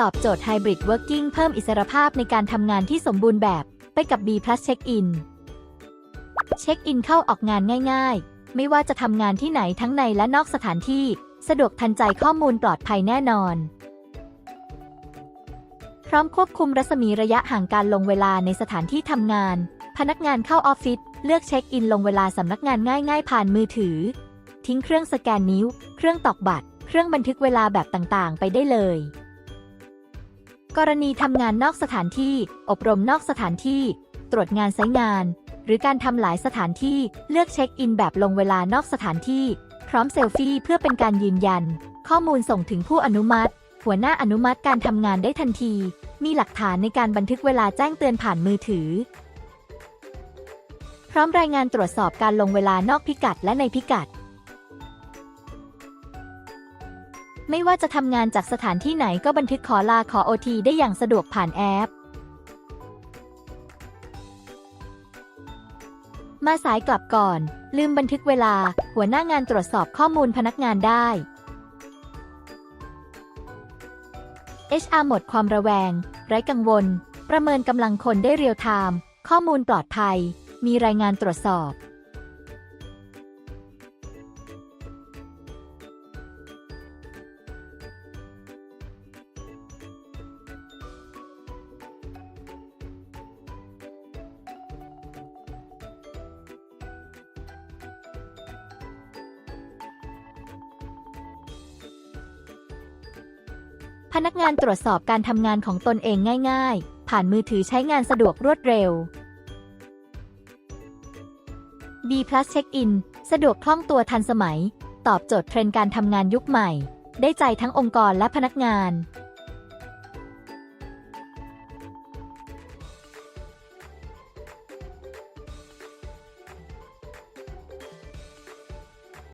ตอบโจทย์ Hybrid Working เพิ่มอิสรภาพในการทำงานที่สมบูรณ์แบบไปกับ B Plus Check In เช็คอินเข้าออกงานง่ายๆ ไม่ว่าจะทำงานที่ไหนทั้งในและนอกสถานที่ สะดวกทันใจข้อมูลปลอดภัยแน่นอน พร้อมควบคุมรัศมีระยะห่างการลงเวลาในสถานที่ทำงาน พนักงานเข้าออฟฟิศเลือกเช็คอินลงเวลาสำนักงานง่ายๆ ผ่านมือถือ ทิ้งเครื่องสแกนนิ้ว เครื่องตอกบัตร เครื่องบันทึกเวลาแบบต่างๆ ไปได้เลย กรณีทำงานนอกสถานที่ อบรมนอกสถานที่ ตรวจงานไซต์งาน หรือการทำหลายสถานที่เลือกเช็คอินแบบลงเวลานอกสถานที่ พร้อมเซลฟี่เพื่อเป็นการยืนยัน ข้อมูลส่งถึงผู้อนุมัติ หัวหน้าอนุมัติการทำงานได้ทันที มีหลักฐานในการบันทึกเวลาแจ้งเตือนผ่านมือถือ พร้อมรายงานตรวจสอบการลงเวลานอกพิกัดและในพิกัด ไม่ว่าจะทำงานจากสถานที่ไหนก็บันทึกขอลาขอโอทีได้อย่างสะดวกผ่านแอป มาสายกลับก่อน ลืมบันทึกเวลา หัวหน้างานตรวจสอบข้อมูลพนักงานได้ HR หมดความระแวง ไร้กังวล ประเมินกำลังคนได้เรียลไทม์ข้อมูลปลอดภัย มีรายงานตรวจสอบ พนักงานตรวจสอบการทำงานของตนเองง่าย ๆ ผ่านมือถือใช้งานสะดวกรวดเร็ว B Plus Check-in สะดวกคล่องตัวทันสมัย ตอบโจทย์เทรนด์การทำงานยุคใหม่ ได้ใจทั้งองค์กรและพนักงาน